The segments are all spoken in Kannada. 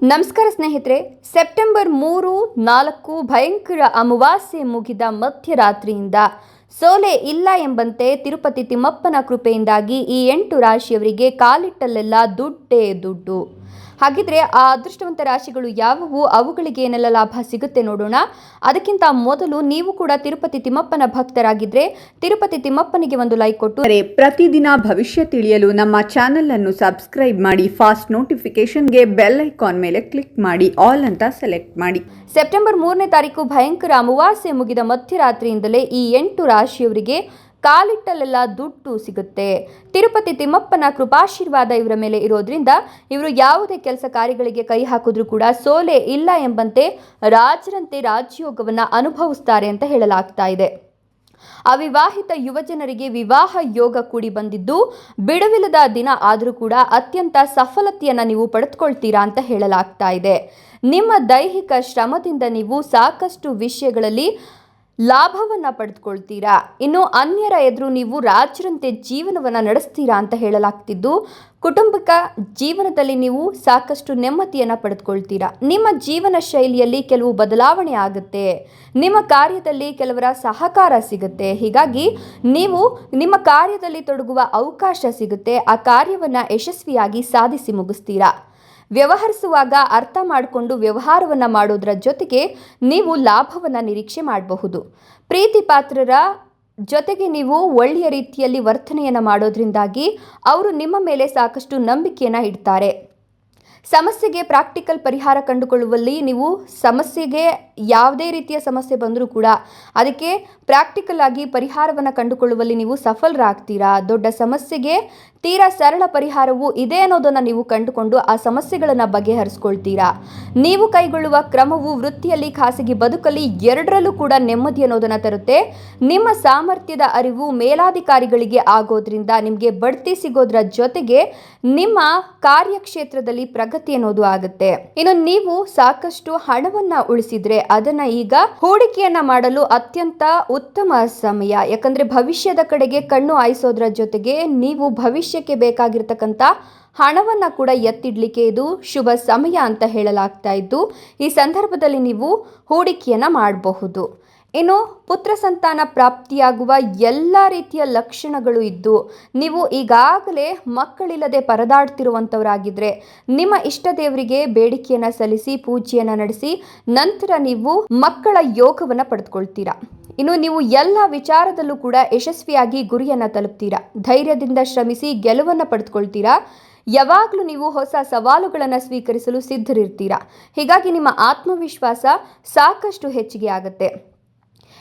ನಮಸ್ಕಾರ ಸ್ನೇಹಿತರೆ, ಸೆಪ್ಟೆಂಬರ್ ಮೂರು, ನಾಲ್ಕು ಭಯಂಕರ ಅಮಾವಾಸ್ಯೆ ಮುಗಿದ ಮಧ್ಯರಾತ್ರಿಯಿಂದ ಸೋಲೆ ಇಲ್ಲ ಎಂಬಂತೆ ತಿರುಪತಿ ತಿಮ್ಮಪ್ಪನ ಕೃಪೆಯಿಂದಾಗಿ ಈ ಎಂಟು ರಾಶಿಯವರಿಗೆ ಕಾಲಿಟ್ಟಲ್ಲೆಲ್ಲ ದುಡ್ಡೇ ದುಡ್ಡು. ಹಾಗಿದ್ರೆ ಆ ಅದೃಷ್ಟವಂತ ರಾಶಿಗಳು ಯಾವುವು? ಅವುಗಳಿಗೆ ಏನೆಲ್ಲ ಲಾಭ ಸಿಗುತ್ತೆ ನೋಡೋಣ. ಅದಕ್ಕಿಂತ ಮೊದಲು ನೀವು ಕೂಡ ತಿರುಪತಿ ತಿಮ್ಮಪ್ಪನ ಭಕ್ತರಾಗಿದ್ರೆ ತಿರುಪತಿ ತಿಮ್ಮಪ್ಪನಿಗೆ ಒಂದು ಲೈಕ್ ಕೊಟ್ಟು. ಪ್ರತಿದಿನ ಭವಿಷ್ಯ ತಿಳಿಯಲು ನಮ್ಮ ಚಾನೆಲ್ ಅನ್ನು ಸಬ್ಸ್ಕ್ರೈಬ್ ಮಾಡಿ ಫಾಸ್ಟ್ ನೋಟಿಫಿಕೇಶನ್ಗೆ ಬೆಲ್ ಐಕಾನ್ ಮೇಲೆ ಕ್ಲಿಕ್ ಮಾಡಿ ಆಲ್ ಅಂತ ಸೆಲೆಕ್ಟ್ ಮಾಡಿ. ಸೆಪ್ಟೆಂಬರ್ ಮೂರನೇ ತಾರೀಕು ಭಯಂಕರ ಅಮಾವಾಸ್ಯೆ ಮುಗಿದ ಮಧ್ಯರಾತ್ರಿಯಿಂದಲೇ ಈ ಎಂಟು ರಾಶಿಯವರಿಗೆ ಕಾಲಿಟ್ಟಲ್ಲೆಲ್ಲ ದುಡ್ಡು ಸಿಗುತ್ತೆ. ತಿರುಪತಿ ತಿಮ್ಮಪ್ಪನ ಕೃಪಾಶೀರ್ವಾದ ಇವರ ಮೇಲೆ ಇರೋದ್ರಿಂದ ಇವರು ಯಾವುದೇ ಕೆಲಸ ಕಾರ್ಯಗಳಿಗೆ ಕೈ ಹಾಕಿದ್ರೂ ಕೂಡ ಸೋಲೆ ಇಲ್ಲ ಎಂಬಂತೆ ರಾಜರಂತೆ ರಾಜಯೋಗವನ್ನು ಅನುಭವಿಸ್ತಾರೆ ಅಂತ ಹೇಳಲಾಗ್ತಾ ಇದೆ. ಅವಿವಾಹಿತ ಯುವಜನರಿಗೆ ವಿವಾಹ ಯೋಗ ಕೂಡಿ ಬಂದಿದ್ದು ಬಿಡುವಿಲ್ಲದ ದಿನ ಆದರೂ ಕೂಡ ಅತ್ಯಂತ ಸಫಲತೆಯನ್ನು ನೀವು ಪಡೆದುಕೊಳ್ತೀರಾ ಅಂತ ಹೇಳಲಾಗ್ತಾ ಇದೆ. ನಿಮ್ಮ ದೈಹಿಕ ಶ್ರಮದಿಂದ ನೀವು ಸಾಕಷ್ಟು ವಿಷಯಗಳಲ್ಲಿ ಲಾಭವನ್ನು ಪಡೆದುಕೊಳ್ತೀರಾ? ಇನ್ನು ಅನ್ಯರ ಎದುರು ನೀವು ರಾಜರಂತೆ ಜೀವನವನ್ನು ನಡೆಸ್ತೀರಾ ಅಂತ ಹೇಳಲಾಗ್ತಿದ್ದು, ಕುಟುಂಬಕ ಜೀವನದಲ್ಲಿ ನೀವು ಸಾಕಷ್ಟು ನೆಮ್ಮದಿಯನ್ನು ಪಡೆದುಕೊಳ್ತೀರಾ? ನಿಮ್ಮ ಜೀವನ ಶೈಲಿಯಲ್ಲಿ ಕೆಲವು ಬದಲಾವಣೆ ಆಗುತ್ತೆ. ನಿಮ್ಮ ಕಾರ್ಯದಲ್ಲಿ ಕೆಲವರ ಸಹಕಾರ ಸಿಗುತ್ತೆ. ಹೀಗಾಗಿ ನೀವು ನಿಮ್ಮ ಕಾರ್ಯದಲ್ಲಿ ತೊಡಗುವ ಅವಕಾಶ ಸಿಗುತ್ತೆ. ಆ ಕಾರ್ಯವನ್ನು ಯಶಸ್ವಿಯಾಗಿ ಸಾಧಿಸಿ ಮುಗಿಸ್ತೀರಾ? ವ್ಯವಹರಿಸುವಾಗ ಅರ್ಥ ಮಾಡಿಕೊಂಡು ವ್ಯವಹಾರವನ್ನು ಮಾಡೋದರ ಜೊತೆಗೆ ನೀವು ಲಾಭವನ್ನು ನಿರೀಕ್ಷೆ ಮಾಡಬಹುದು. ಪ್ರೀತಿ ಪಾತ್ರರ ಜೊತೆಗೆ ನೀವು ಒಳ್ಳೆಯ ರೀತಿಯಲ್ಲಿ ವರ್ತನೆಯನ್ನು ಮಾಡೋದ್ರಿಂದಾಗಿ ಅವರು ನಿಮ್ಮ ಮೇಲೆ ಸಾಕಷ್ಟು ನಂಬಿಕೆಯನ್ನು ಇಡ್ತಾರೆ. ಸಮಸ್ಯೆಗೆ ಪ್ರಾಕ್ಟಿಕಲ್ ಪರಿಹಾರ ಕಂಡುಕೊಳ್ಳುವಲ್ಲಿ ನೀವು ಸಮಸ್ಯೆಗೆ ಯಾವುದೇ ರೀತಿಯ ಸಮಸ್ಯೆ ಬಂದರೂ ಕೂಡ ಅದಕ್ಕೆ ಪ್ರಾಕ್ಟಿಕಲ್ ಆಗಿ ಪರಿಹಾರವನ್ನು ಕಂಡುಕೊಳ್ಳುವಲ್ಲಿ ನೀವು ಸಫಲರಾಗ್ತೀರಾ? ದೊಡ್ಡ ಸಮಸ್ಯೆಗೆ ತೀರಾ ಸರಳ ಪರಿಹಾರವು ಇದೆ ಅನ್ನೋದನ್ನು ನೀವು ಕಂಡುಕೊಂಡು ಆ ಸಮಸ್ಯೆಗಳನ್ನು ಬಗೆಹರಿಸ್ಕೊಳ್ತೀರಾ? ನೀವು ಕೈಗೊಳ್ಳುವ ಕ್ರಮವು ವೃತ್ತಿಯಲ್ಲಿ ಖಾಸಗಿ ಬದುಕಲ್ಲಿ ಎರಡರಲ್ಲೂ ಕೂಡ ನೆಮ್ಮದಿ ಅನ್ನೋದನ್ನು ತರುತ್ತೆ. ನಿಮ್ಮ ಸಾಮರ್ಥ್ಯದ ಅರಿವು ಮೇಲಾಧಿಕಾರಿಗಳಿಗೆ ಆಗೋದ್ರಿಂದ ನಿಮಗೆ ಬಡ್ತಿ ಸಿಗೋದ್ರ ಜೊತೆಗೆ ನಿಮ್ಮ ಕಾರ್ಯಕ್ಷೇತ್ರದಲ್ಲಿ ಪ್ರಗತಿ ಅನ್ನೋದು ಆಗುತ್ತೆ. ಇನ್ನು ನೀವು ಸಾಕಷ್ಟು ಹಣವನ್ನ ಉಳಿಸಿದ್ರೆ ಅದನ್ನ ಈಗ ಹೂಡಿಕೆಯನ್ನ ಮಾಡಲು ಅತ್ಯಂತ ಉತ್ತಮ ಸಮಯ. ಯಾಕಂದ್ರೆ ಭವಿಷ್ಯದ ಕಡೆಗೆ ಕಣ್ಣು ಆಯಿಸೋದ್ರ ಜೊತೆಗೆ ನೀವು ಭವಿಷ್ಯಕ್ಕೆ ಬೇಕಾಗಿರ್ತಕ್ಕಂಥ ಹಣವನ್ನು ಕೂಡ ಎತ್ತಿಡ್ಲಿಕ್ಕೆ ಇದು ಶುಭ ಸಮಯ ಅಂತ ಹೇಳಲಾಗ್ತಾ ಇದ್ದು, ಈ ಸಂದರ್ಭದಲ್ಲಿ ನೀವು ಹೂಡಿಕೆಯನ್ನು ಮಾಡಬಹುದು. ಇನ್ನು ಪುತ್ರ ಸಂತಾನ ಪ್ರಾಪ್ತಿಯಾಗುವ ಎಲ್ಲ ರೀತಿಯ ಲಕ್ಷಣಗಳು ಇದ್ದು, ನೀವು ಈಗಾಗಲೇ ಮಕ್ಕಳಿಲ್ಲದೆ ಪರದಾಡ್ತಿರುವಂಥವರಾಗಿದ್ದರೆ ನಿಮ್ಮ ಇಷ್ಟ ದೇವರಿಗೆ ಬೇಡಿಕೆಯನ್ನು ಸಲ್ಲಿಸಿ, ಪೂಜೆಯನ್ನು ನಡೆಸಿ, ನಂತರ ನೀವು ಮಕ್ಕಳ ಯೋಗವನ್ನು ಪಡೆದುಕೊಳ್ತೀರಾ. ಇನ್ನು ನೀವು ಎಲ್ಲ ವಿಚಾರದಲ್ಲೂ ಕೂಡ ಯಶಸ್ವಿಯಾಗಿ ಗುರಿಯನ್ನು ತಲುಪ್ತೀರಾ. ಧೈರ್ಯದಿಂದ ಶ್ರಮಿಸಿ ಗೆಲುವನ್ನು ಪಡೆದುಕೊಳ್ತೀರಾ. ಯಾವಾಗಲೂ ನೀವು ಹೊಸ ಸವಾಲುಗಳನ್ನು ಸ್ವೀಕರಿಸಲು ಸಿದ್ಧರಿರ್ತೀರಾ. ಹೀಗಾಗಿ ನಿಮ್ಮ ಆತ್ಮವಿಶ್ವಾಸ ಸಾಕಷ್ಟು ಹೆಚ್ಚಿಗೆ ಆಗುತ್ತೆ.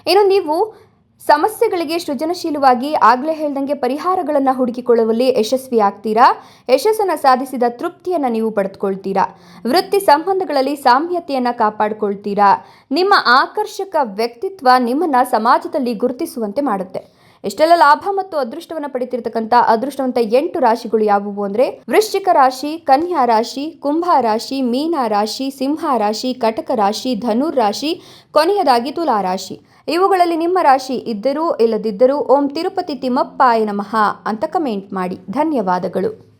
ಇನ್ನು ನೀವು ಸಮಸ್ಯೆಗಳಿಗೆ ಸೃಜನಶೀಲವಾಗಿ ಆಗಲೇ ಹೇಳ್ದಂಗೆ ಪರಿಹಾರಗಳನ್ನು ಹುಡುಕಿಕೊಳ್ಳುವಲ್ಲಿ ಯಶಸ್ವಿ ಆಗ್ತೀರಾ? ಯಶಸ್ಸನ್ನು ಸಾಧಿಸಿದ ತೃಪ್ತಿಯನ್ನು ನೀವು ಪಡೆದುಕೊಳ್ತೀರಾ? ವೃತ್ತಿ ಸಂಬಂಧಗಳಲ್ಲಿ ಸಾಮ್ಯತೆಯನ್ನು ಕಾಪಾಡಿಕೊಳ್ತೀರಾ? ನಿಮ್ಮ ಆಕರ್ಷಕ ವ್ಯಕ್ತಿತ್ವ ನಿಮ್ಮನ್ನು ಸಮಾಜದಲ್ಲಿ ಗುರುತಿಸುವಂತೆ ಮಾಡುತ್ತೆ. ಎಷ್ಟೆಲ್ಲ ಲಾಭ ಮತ್ತು ಅದೃಷ್ಟವನ್ನು ಪಡಿತಿರ್ತಕ್ಕಂಥ ಅದೃಷ್ಟವಂತ ಎಂಟು ರಾಶಿಗಳು ಯಾವುವು ಅಂದರೆ ವೃಶ್ಚಿಕ ರಾಶಿ, ಕನ್ಯಾ ರಾಶಿ, ಕುಂಭ ರಾಶಿ, ಮೀನ ರಾಶಿ, ಸಿಂಹ ರಾಶಿ, ಕಟಕ ರಾಶಿ, ಧನುರ್ ರಾಶಿ, ಕೊನೆಯದಾಗಿ ತುಲಾ ರಾಶಿ. ಇವುಗಳಲ್ಲಿ ನಿಮ್ಮ ರಾಶಿ ಇದ್ದರೂ ಇಲ್ಲದಿದ್ದರೂ ಓಂ ತಿರುಪತಿ ತಿಮ್ಮಪ್ಪಾಯ ನಮಃ ಅಂತ ಕಮೆಂಟ್ ಮಾಡಿ. ಧನ್ಯವಾದಗಳು.